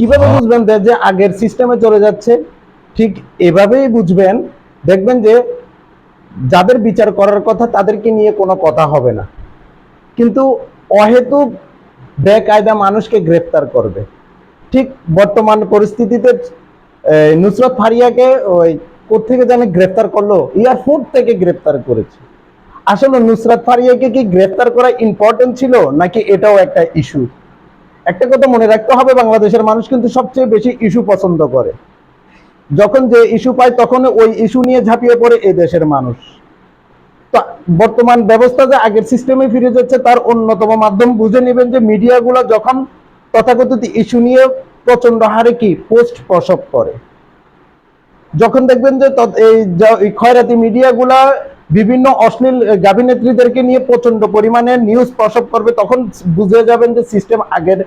কীভাবে বুঝবেন যে- যে আগের সিস্টেমে চলে যাচ্ছে ঠিক এভাবেই বুঝবেন দেখবেন যে যাদের বিচার করার কথা তাদেরকে নিয়ে কোনো কথা হবে না। কিন্তু অহেতুক বেকায়দা মানুষকে গ্রেফতার করবে। ঠিক বর্তমান পরিস্থিতিতে নুসরত ফারিয়াকে ওই কোথেকে জানে গ্রেফতার করল? এয়ারপোর্ট থেকে গ্রেফতার করেছে। আসলে নুসরাত ফারিয়াকে কি গ্রেফতার করা ইম্পর্টেন্ট ছিল নাকি এটাও একটা ইস্যু একটা কথা মনে রাখতে হবে, বাংলাদেশের মানুষ কিন্তু সবচেয়ে বেশি ইস্যু পছন্দ করে। যখন যে ইস্যু পায়, তখন ওই ইস্যু নিয়ে ঝাঁপিয়ে পড়ে এই দেশের মানুষ। বর্তমান ব্যবস্থা যে আগের সিস্টেমে ফিরে যাচ্ছে, তার অন্যতম মাধ্যম বুঝে নেবেন যে মিডিয়াগুলো যখন তথাকথিত ইস্যু নিয়ে প্রচণ্ড হারে কি পোস্ট প্রসব করে। যখন দেখবেন যে এই খয়রাতি মিডিয়াগুলা বিভিন্ন অশ্লীল গাভী নেত্রীদেরকে নিয়ে প্রচণ্ড পরিমাণে নিউজ প্রসব করবে, তখন বুঝে যাবেন যে সিস্টেম আগের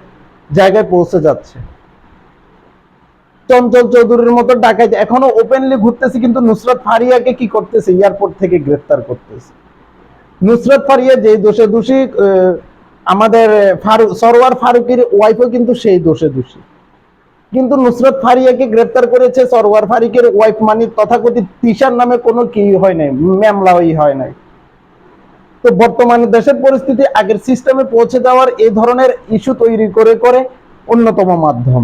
জায়গায় পৌঁছে যাচ্ছে। চঞ্চল চৌধুরীর মতো ডাকাইত, এখনও ওপেনলি ঘুরতেছে, কিন্তু নুসরাত ফারিয়াকে কি করতেছে? এয়ারপোর্ট থেকে গ্রেফতার করতেছে। নুসরাত ফারিয়া যে দোষে দোষী আমাদের ফারুক সরওয়ার ফারুকের ওয়াইফও কিন্তু সেই দোষে দোষী। কিন্তু নুসরত ফারিয়াকে গ্রেফতার করেছে সরওয়ার ফারিকের ওয়াইফ মানে তথাকথিত তিশার নামে কোনো কি হয় নাই, মামলাই হয় নাই। তো বর্তমানে দেশের পরিস্থিতি আগের সিস্টেমে পৌঁছে যাওয়ার এই ধরনের ইস্যু তৈরি করে করে অন্যতম মাধ্যম।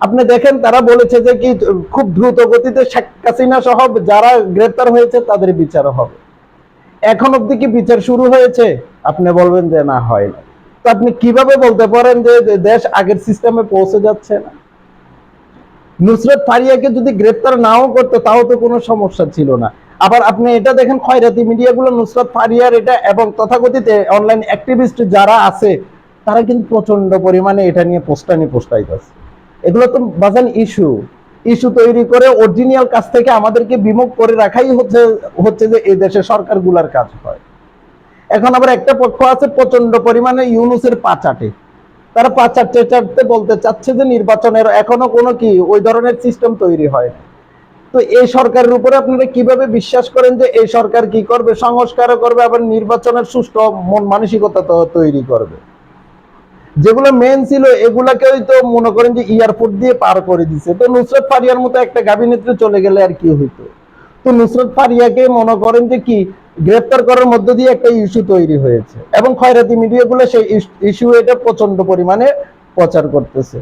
আপনি দেখেন, তারা বলেছে যে কি খুব দ্রুত গতিতে শেখ হাসিনা সহ যারা গ্রেফতার হয়েছে, তাদের বিচার হবে। এখন অব্দি কি বিচার শুরু হয়েছে? আপনি বলবেন যে না, হয় না তো আপনি কীভাবে বলতে পারেন যে দেশ আগের সিস্টেমে পৌঁছে যাচ্ছে না? নুসরত ফারিয়াকে যদি গ্রেফতার নাও করতো, তাও তো কোনো সমস্যা ছিল না। আবার আপনি এটা দেখেন, খয়রাতি মিডিয়াগুলো নুসরত ফারিয়ার এটা এবং তথাকথিত অনলাইন অ্যাক্টিভিস্ট যারা আছে, তারা কিন্তু প্রচণ্ড পরিমাণে এটা নিয়ে পোস্টানি পোস্টাইতেছে। এগুলো তো বাজান ইস্যু। ইস্যু তৈরি করে অরিজিনাল কাজ থেকে আমাদেরকে বিমুখ করে রাখাই হচ্ছে হচ্ছে যে এই দেশে সরকারগুলার কাজ হয়। এখন আবার একটা পক্ষ আছে প্রচণ্ড পরিমাণে ইউনুসের পাচাটে তারা পাচারতে চাটতে বলতে চাচ্ছে যে নির্বাচনের এখনও কোনো কি ওই ধরনের সিস্টেম তৈরি হয়। তো এই সরকারের উপরে আপনারা কীভাবে বিশ্বাস করেন যে এই সরকার কি করবে, সংস্কারও করবে, আবার নির্বাচনের সুষ্ঠু মন মানসিকতা তৈরি করবে? যেগুলো মেন ছিল, এগুলাকেই তো মনে করেন যে এয়ারপোর্ট দিয়ে পার করে দিছে। তো নুসরত ফারিয়ার মতো একটা গাবিনেত্রী চলে গেলে আর কি হইতো? তো নুসরত ফারিয়াকে মনে করেন যে কি গ্রেফতার করার মধ্য দিয়ে একটা ইস্যু তৈরি হয়েছে এবং খয়রাতি মিডিয়াগুলো সেই ইস্যু এটা প্রচণ্ড পরিমাণে প্রচার করতেছে।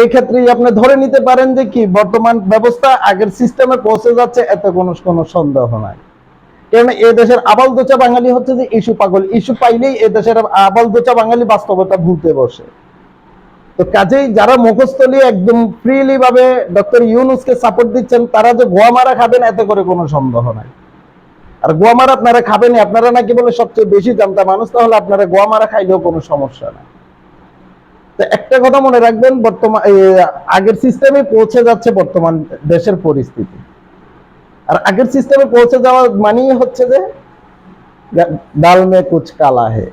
এই ক্ষেত্রে আপনি ধরে নিতে পারেন যে কি, বর্তমান ব্যবস্থা আগের সিস্টেমে পৌঁছে যাচ্ছে, এত কোনো কোনো সন্দেহ নাই। কারণ এ দেশের আবাল দোচা বাঙালি হচ্ছে যে ইস্যু পাগল। ইস্যু পাইলেই এ দেশের আবাল দোচা বাঙালি বাস্তবতা ভুলতে বসে। তো কাজেই যারা মুখস্থলি একদম ফ্রিলি ভাবে ডক্টর ইউনুসকে সাপোর্ট দিচ্ছেন, তারা যে গোয়া মারা খাবেন, এতে করে কোনো সন্দেহ নাই। আর গোয়া মারা আপনারা খাবেন আপনারা নাকি বলে সবচেয়ে বেশি জানতা মানুষ, তাহলে আপনারা গোয়া মারা খাইলেও কোনো সমস্যা নাই। তো একটা কথা মনে রাখবেন বর্তমান আগের সিস্টেমে পৌঁছে যাচ্ছে বর্তমান দেশের পরিস্থিতি। আর আগের সিস্টেমে পৌঁছে যাওয়া মানেই হচ্ছে যে ডাল মে কুচ কালা হে